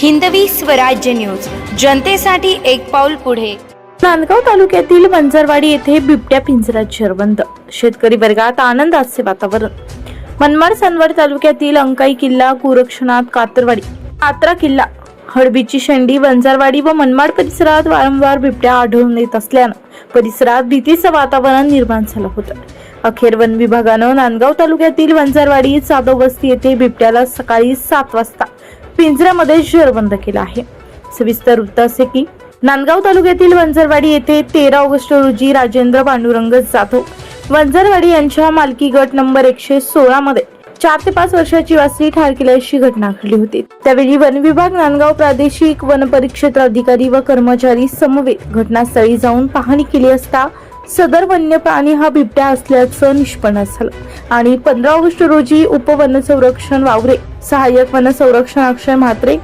Hindavi Swarajya news. जनतेसाठी एक पाऊल पुढे. नांदगाव तालुक्यातील वंजरवाडी येथे बिबट्या पिंजऱ्यात शरबंद शेतकरी वर्गात आनंदाचे वातावरण. मनमाड सनवड तालुक्यातील अंकाई किल्ला कुरक्षणात कातरवाडी. कात्रा किल्ला. हळबीची शेंडी वंजारवाडी व मनमाड परिसरात वारंवार बिबट्या आढळून येत असल्यानं परिसरात भीतीचं वातावरण निर्माण झालं होतं. अखेर वन विभागानं नांदगाव तालुक्यातील वंजारवाडी जाधव वस्ती येथे बिबट्याला सकाळी सात वाजता पिंजऱ्यामध्ये जेरबंद केलं आहे. सविस्तर वृत्त असे की नांदगाव तालुक्यातील वंजरवाडी येथे तेरा ऑगस्ट रोजी राजेंद्र पांडुरंग जाधव वंजरवाडी यांच्या मालकी गट नंबर एकशे सोळा मध्ये चार ते पाच वर्षाची वासरी ठार केल्याची घटना घडली होती. त्यावेळी वन विभाग नांदगाव प्रादेशिक वन परिक्षेत्र अधिकारी व कर्मचारी समवेत घटनास्थळी जाऊन पाहणी केली असता सदर वन्य प्राणी हा बिबट्या असल्याचं निष्पन्न झालं. आणि पंधरा ऑगस्ट रोजी उपवन संरक्षण वावरे सहाय्यक वन संरक्षण अक्षय म्हात्रे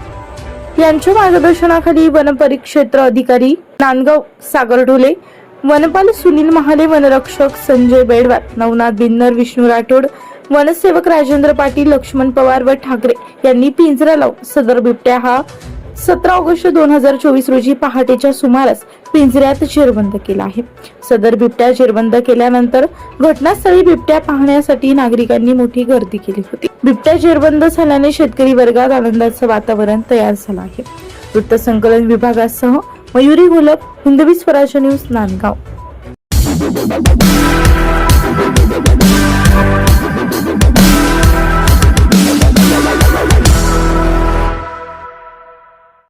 यांच्या मार्गदर्शनाखाली वनपरिक्षेत्र अधिकारी नांदगाव सागर ढोले वनपाल सुनील महाले वनरक्षक संजय बेडवार नवनाथ बिन्नर विष्णू राठोड वनसेवक राजेंद्र पाटील लक्ष्मण पवार व ठाकरे यांनी पिंजरा लावून सदर बिबट्या हा सतरा ऑगस्ट दोन हजार चोवीस रोजी पहाटेच्या सुमारास पिंजऱ्यात जेरबंद केला आहे. सदर बिबट्या जेरबंद केल्यानंतर घटनास्थळी बिबट्या पाहण्यासाठी नागरिकांनी मोठी गर्दी केली होती. बिबट्या जेरबंद झाल्याने शेतकरी वर्गात आनंदाचं वातावरण तयार झालं आहे. वृत्तसंकलन विभागासह मयुरी घोलप हिंदवी स्वराज्य न्यूज नांदगाव.